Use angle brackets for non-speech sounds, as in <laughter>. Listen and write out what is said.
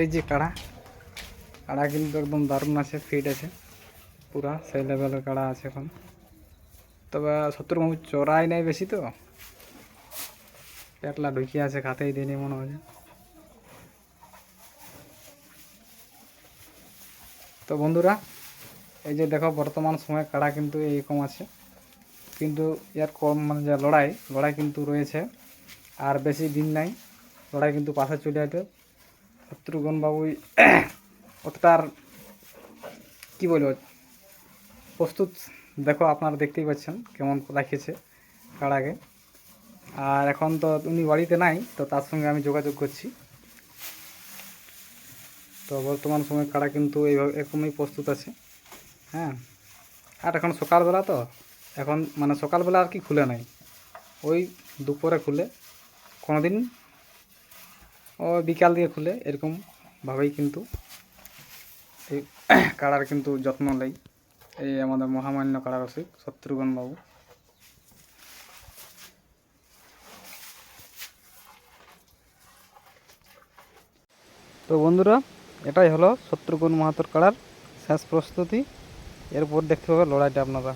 এই যে কাড়া কাড়া কিন্তু একদম দারুণ আছে ফিট আছে। পুরা সেই লেভেলের কাড়া আছে এখন। তবে শত্রুবাবু চড়াই নাই বেশি তো। পেটলা ঢুকিয়ে আছে, খাতেই দিইনি মনে হচ্ছে তো বন্ধুরা, এই যে দেখো, বর্তমান সময়ে কাড়া কিন্তু এইরকম আছে। কিন্তু এর কম মানে যে লড়াই লড়াই কিন্তু রয়েছে। আর বেশি দিন নাই। লড়াই কিন্তু পাশে চলে আসবে শত্রুঘ্ন বাবুই অতটার কি বলব, প্রস্তুত। দেখো, আপনারা দেখতেই পাচ্ছেন কেমন রাখিয়েছে কাড়াকে আর এখন তো উনি বাড়িতে নাই, তো তার সঙ্গে আমি যোগাযোগ করছি। তো বর্তমান সময় কাড়া কিন্তু এইভাবে এরকমই প্রস্তুত আছে। হ্যাঁ আর এখন সকালবেলা তো, এখন মানে সকালবেলা আর কি খুলে নাই। ওই দুপুরে খুলে। কোনো দিন ও বিকাল দিয়ে খুলে, এরকম ভাবেই কিন্তু এই <coughs> কাড়ার কিন্তু যত্ন নেই। এই আমাদের মহামান্য কাড়া রসিক, শত্রুঘ্ন বাবু। তো বন্ধুরা, এটাই হলো শত্রুঘ্ন মাহাতোর কাড়ার শেষ প্রস্তুতি। এরপর দেখতে হবে লড়াইটা আপনারা।